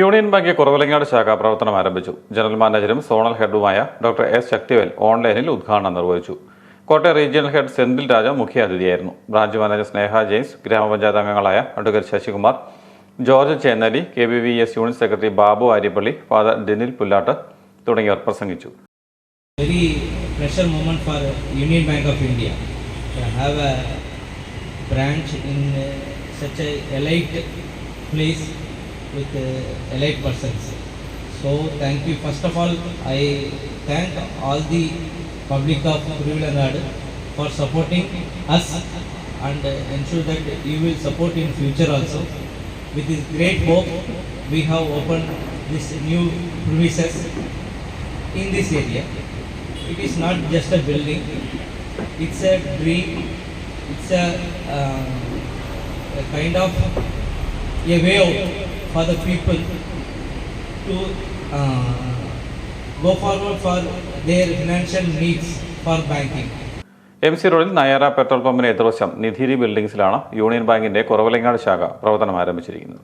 Union bank Kuravilangad ശാഖ പ്രവർത്തനം ആരംഭിച്ചു. ജനറൽ മാനേജരും സോണൽ ഹെഡുമായ ഡോക്ടർ എസ് ശക്തിവേൽ ഓൺലൈനിൽ ഉദ്ഘാടനം നിർവഹിച്ചു. കോട്ടയം റീജിയണൽ ഹെഡ് സെന്തിൽ രാജ മുഖ്യാതിഥിയായിരുന്നു. ബ്രാഞ്ച് മാനേജർ സ്നേഹ ജെയിംസ് ഗ്രാമപഞ്ചായത്ത് അംഗങ്ങളായ advocate Sasikumar George Chennali K B V S unit secretary Babu Aryapally father Denil Pullattu തുടങ്ങിയവർ പ്രസംഗിച്ചു. Very pleasure for Union Bank of India have a branch in such a elite place with uh, elite persons. So thank you. First of all, I thank all the public of Kuruvilanadu for supporting us and ensure that you will support in future also. With this great hope, we have opened this new premises in this area. It is not just a building, it's a dream, it's a, uh, a kind of a way out for the people to uh, go forward for their financial needs for banking. M C റോഡിൽ Nayara petrol പമ്പിന് എതിർവശം നിധിരി ബിൽഡിംഗ്സിലാണ് union ബാങ്കിന്റെ കുറവലങ്ങാട് ശാഖ പ്രവർത്തനം ആരംഭിച്ചിരിക്കുന്നത്